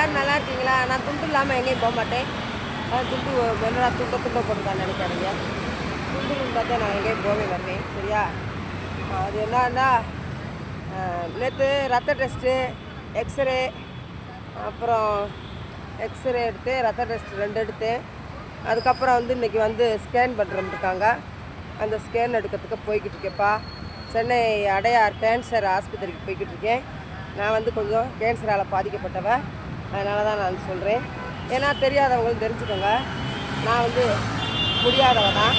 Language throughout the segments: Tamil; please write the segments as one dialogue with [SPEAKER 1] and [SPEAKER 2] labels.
[SPEAKER 1] எல்லோரும் நல்லா இருக்கீங்களா? நான் துண்டு இல்லாமல் எங்கேயும் போக மாட்டேன். துண்டு என்னடா துண்டை துண்டை போட்டுதான் நினைக்காதீங்க. துண்டு பார்த்தா நான் எங்கேயும் போகவே வருவேன் சரியா? அது என்னன்னா நேற்று ரத்த டெஸ்ட்டு எக்ஸ்ரே அப்புறம் எக்ஸ்ரே எடுத்து ரத்த டெஸ்ட் ரெண்டு எடுத்தேன். அதுக்கப்புறம் வந்து இன்றைக்கி வந்து ஸ்கேன் பண்ணுறோம் அந்த ஸ்கேன் எடுக்கிறதுக்கு போய்கிட்டு இருக்கேன்ப்பா. சென்னை அடையார் கேன்சர் ஆஸ்பத்திரிக்கு போய்கிட்டு இருக்கேன். நான் வந்து கொஞ்சம் கேன்சரால் பாதிக்கப்பட்டவ அதனால தான் நான் சொல்கிறேன் ஏன்னா தெரியாதவங்களும் தெரிஞ்சுக்கோங்க. நான் வந்து முடியாதவ தான்.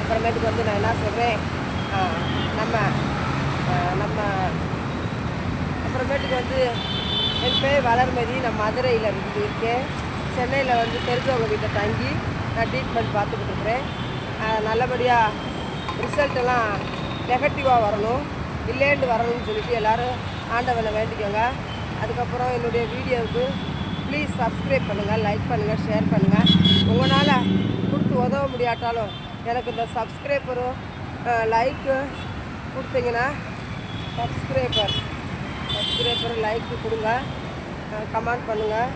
[SPEAKER 1] அப்புறமேட்டுக்கு வந்து நான் என்ன சொல்கிறேன் நம்ம நம்ம அப்புறமேட்டுக்கு வந்து என் பேர் வளர்மதி நான் மதுரையில் இருந்து இருக்கேன். சென்னையில் வந்து தெரிஞ்சவங்க வீட்டில் தங்கி நான் ட்ரீட்மெண்ட் பார்த்துக்கிட்டு இருக்கிறேன். நல்லபடியாக ரிசல்ட்டெல்லாம் நெகட்டிவாக வரணும். இல்லேண்டு வரணும்னு சொல்லிட்டு எல்லோரும் ஆண்டவனை வேண்டிக்கோங்க. அதுக்கப்புறம் என்னுடைய வீடியோவுக்கு ப்ளீஸ் சப்ஸ்கிரைப் பண்ணுங்கள் லைக் பண்ணுங்கள் ஷேர் பண்ணுங்கள் உங்களால் கொடுத்து உதவ முடியாட்டாலும் எனக்கு இந்த சப்ஸ்கிரைபரும் லைக்கு கொடுத்தீங்கன்னா சப்ஸ்கிரைபர் சப்ஸ்கிரைபர் லைக்கு கொடுங்க கமெண்ட் பண்ணுங்கள்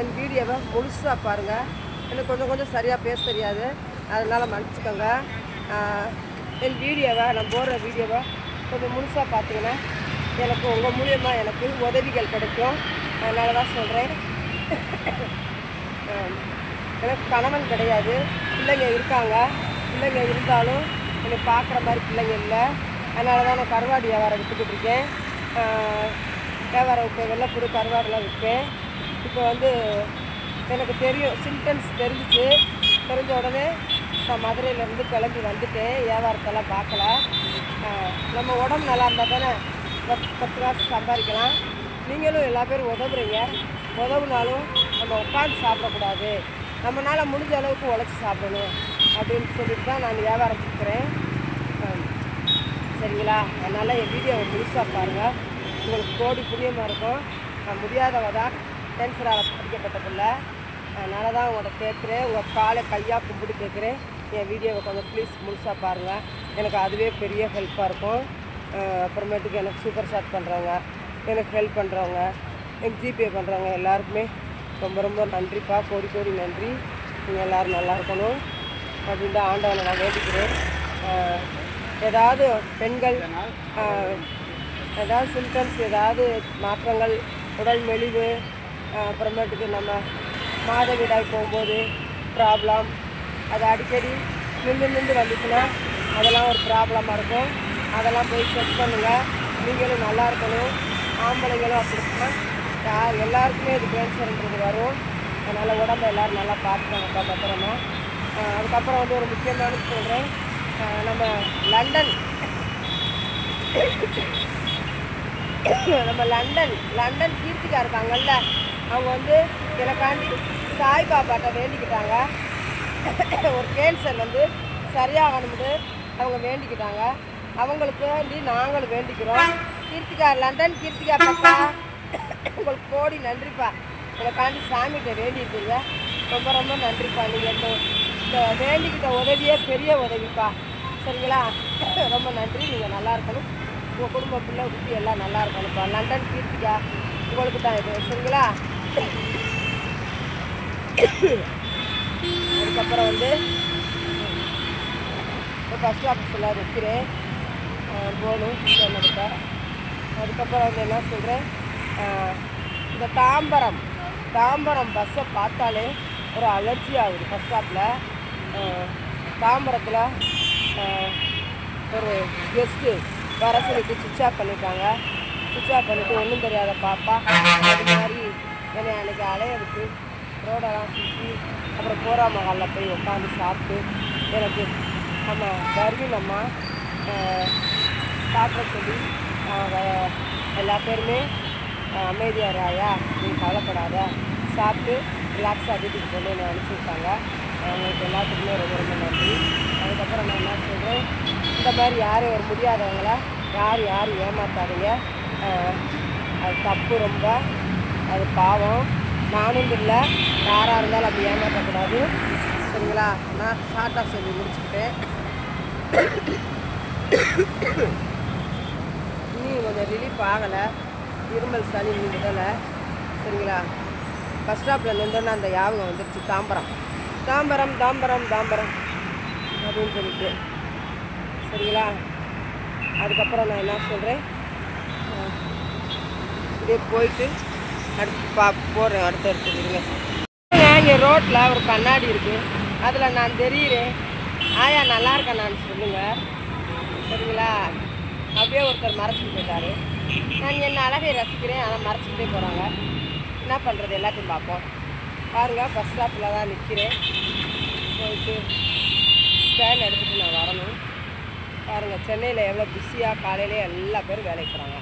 [SPEAKER 1] என் வீடியோவை முழுசாக பாருங்கள் எனக்கு கொஞ்சம் கொஞ்சம் சரியாக பேச தெரியாது. அதனால் மன்னிச்சுக்கோங்க. என் வீடியோவை நான் போடுற வீடியோவை கொஞ்சம் முழுசாக பார்த்தீங்கன்னா எனக்கு உங்கள் மூலியமாக எனக்கு உதவிகள் கிடைக்கும். அதனால தான் சொல்கிறேன் எனக்கு கணவன் கிடையாது. பிள்ளைங்க இருக்காங்க. பிள்ளைங்க இருந்தாலும் எனக்கு பார்க்குற மாதிரி பிள்ளைங்க இல்லை. அதனால தான் நான் கருவாடு வியாபாரம் விற்றுக்கிட்டு இருக்கேன். வியாபாரம் விற்பேன் வெள்ளைப்பூடு கருவாடுலாம் விற்பேன் இப்போ வந்து எனக்கு தெரியும் சிம்டம்ஸ் தெரிஞ்சிச்சு. தெரிஞ்ச உடனே நான் மதுரையிலேருந்து கிளம்பி வந்துட்டேன். வியாபாரத்தெல்லாம் பார்க்கல. நம்ம உடம்பு நல்லா இருந்தால் தானே பத்து பத்து காசு சம்பாதிக்கலாம். நீங்களும் எல்லா பேரும் உதவுறீங்க. உதவுனாலும் நம்ம உட்காந்து சாப்பிடக்கூடாது. நம்மளால் முடிஞ்ச அளவுக்கு உழைச்சி சாப்பிடணும் அப்படின்னு சொல்லிட்டு தான் நான் வியாபாரம் கொடுக்குறேன் சரிங்களா? அதனால் என் வீடியோவை முழுசாக பாருங்கள் உங்களுக்கு கோடி புண்ணியமாக இருக்கும். நான் முடியாதவ தான் கேன்சரால் படிக்கப்பட்ட பிள்ளை. அதனால தான் உங்களை கேட்குறேன். உங்கள் காலை கையாக கும்பிட்டு கேட்குறேன். என் வீடியோவை கொஞ்சம் ப்ளீஸ் முழுசாக பாருங்கள் எனக்கு அதுவே பெரிய ஹெல்ப்பாக இருக்கும். அப்புறமேட்டுக்கு எனக்கு சூப்பர் ஷாட் பண்ணுறவங்க எனக்கு ஹெல்ப் பண்ணுறவங்க எனக்கு ஜிபே பண்ணுறவங்க எல்லாருக்குமே ரொம்ப ரொம்ப நன்றிப்பா. கோடி கோடி நன்றி. நீங்கள் எல்லோரும் நல்லா இருக்கணும். அப்படின்ட்டு ஆண்டவனை நான் வேண்டிக்கிறேன். ஏதாவது பெண்கள் ஏதாவது சிம்டம்ஸ் ஏதாவது மாற்றங்கள் உடல் மெலிவு அப்புறமேட்டுக்கு நம்ம மாதவிடாய் போகும்போது ப்ராப்ளம் அது அடிக்கடி நின்று நின்று வந்துச்சுன்னா அதெல்லாம் ஒரு ப்ராப்ளமாக இருக்கும். அதெல்லாம் போய் செக் பண்ணுங்கள் நீங்களும் நல்லா இருக்கணும். ஆம்பளைங்களும் அப்படின்னா யார் எல்லாருக்குமே இது கேன்சர்ன்றது வரும். அதனால் உடம்ப எல்லோரும் நல்லா பார்த்துக்கோங்கப்பா பத்திரமா அதுக்கப்புறம் வந்து ஒரு முக்கியமானது சொல்கிறேன் நம்ம லண்டன். நம்ம லண்டன் லண்டன் கீர்த்திகா இருக்காங்கல்ல அவங்க வந்து எனக்காண்டி சாய்பாபாட்ட வேண்டிக்கிட்டாங்க. ஒரு கேன்சர் வந்து சரியாகணும்னு அவங்க வேண்டிக்கிட்டாங்க. அவங்களுக்கு வேண்டி நாங்களும் வேண்டிக்கிறோம். கீர்த்திகா லண்டன் கீர்த்திகா பாப்பா உங்களுக்கு கோடி நன்றிப்பா. எனக்காண்டி சாமிகிட்ட வேண்டியிருக்கீங்க ரொம்ப ரொம்ப நன்றிப்பா. நீங்கள் இந்த வேண்டிக்கிட்ட உதவியே பெரிய உதவிப்பா. சரிங்களா? ரொம்ப நன்றி. நீங்கள் நல்லா இருக்கணும். உங்கள் குடும்ப பிள்ளை குட்டி எல்லாம் நல்லா இருக்கணும்ப்பா. லண்டன் கீர்த்திகா உங்களுக்கு தான் இது. சரிங்களா? அதுக்கப்புறம் வந்து ஃபஸ்ட் ஆஃபீஸில் இருக்கிறேன். போகணும் சொன்னதுக்கு அதுக்கப்புறம் வந்து என்ன சொல்கிறேன் இந்த தாம்பரம் தாம்பரம் பஸ்ஸை பார்த்தாலே ஒரு அலர்ஜி ஆகுது பஸ் ஸ்டாப்பில் தாம்பரத்தில் ஒரு கெஸ்ட்டு வர சொல்லிட்டு சுவிட்ச் ஆஃப் பண்ணிட்டாங்க சுவிட்ச் ஆஃப் பண்ணிவிட்டு ஒன்றும் தெரியாத பாப்பா. அது மாதிரி என்னை அன்றைக்கி அலைய ரோடெல்லாம் சுற்றி அப்புறம் போரா மகாலில் போய் உட்காந்து சாப்பிட்டு எனக்கு நம்ம கர்வின் அம்மா சாப்பிட சொல்லி எல்லா பேருமே அமைதியாக ராயா நீ கவலைப்படாத. சாப்பிட்டு ரிலாக்ஸாக வீட்டுக்கு கொண்டு வந்து அவங்களுக்கு எல்லாத்துக்குமே ரொம்ப ரொம்ப நன்றி. அதுக்கப்புறம் நான் என்ன சொல்கிறேன் இந்த மாதிரி யாரும் ஒரு முடியாதவங்கள யார் யாரும் ஏமாத்தாதீங்க. அது தப்பு ரொம்ப. அது பாவம். நானும் இல்லை. யாராக இருந்தாலும் அப்படி ஏமாற்றக்கூடாது சரிங்களா? நான் ஷார்ட்டாக சொல்லி முடிச்சுக்கிட்டேன் இன்னும் கொஞ்சம் ரிலீஃப் ஆகலை. இருமல் சளி விடலை சரிங்களா? பஸ் ஸ்டாப்பில் நின்றோன்னா அந்த யாபகம் வந்துருச்சு. தாம்பரம். தாம்பரம் தாம்பரம் தாம்பரம் அப்படின்னு சொல்லிட்டு. சரிங்களா? அதுக்கப்புறம் நான் என்ன சொல்கிறேன் இதே போயிட்டு அடுத்து பா போகிறேன் அடுத்த இடத்துக்கு இங்கே ரோட்டில் ஒரு கண்ணாடி இருக்குது அதில் நான் தெரியுறேன். ஆயா நல்லா இருக்கேன் நான் சொல்லுங்கள் அப்படியே ஒருத்தர் மறைச்சிட்டு போயிட்டாரு. நான் என்ன அழகை ரசிக்கிறேன் ஆனால் மறைச்சிக்கிட்டே போகிறாங்க என்ன பண்ணுறது எல்லாத்தையும் பார்ப்போம். பாருங்கள் பஸ் ஸ்டாப்பில் தான் நிற்கிறேன் போயிட்டு ஸ்கேன் எடுத்துகிட்டு நான் வரணும். பாருங்கள் சென்னையில் எவ்வளோ பிஸியாக காலையிலே எல்லா பேரும் வேலைக்கு போகிறாங்க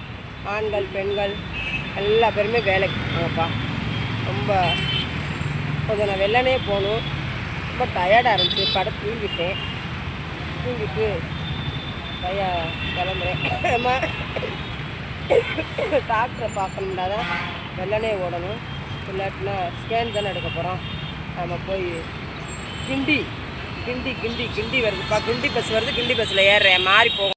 [SPEAKER 1] ஆண்கள் பெண்கள் எல்லா பேருமே வேலைக்கு போகிறாங்கப்பா ரொம்ப கொஞ்சம் நான் வெள்ளனே போகணும். ரொம்ப டயர்டாக இருந்துச்சு. படம் தூங்கிட்டேன். தூங்கிட்டு பையா கிளம்புறேன். அம்மா டாக்டரை பார்க்கணுன்னா தான் வெள்ளனே ஓடணும். இல்லாட்டினா ஸ்கேன் தானே எடுக்க போகிறோம் நம்ம போய் கிண்டி கிண்டி கிண்டி கிண்டி வருதுப்பா கிண்டி பஸ் வருது கிண்டி பஸ்ஸில் ஏறுறேன். மாறி போகும்.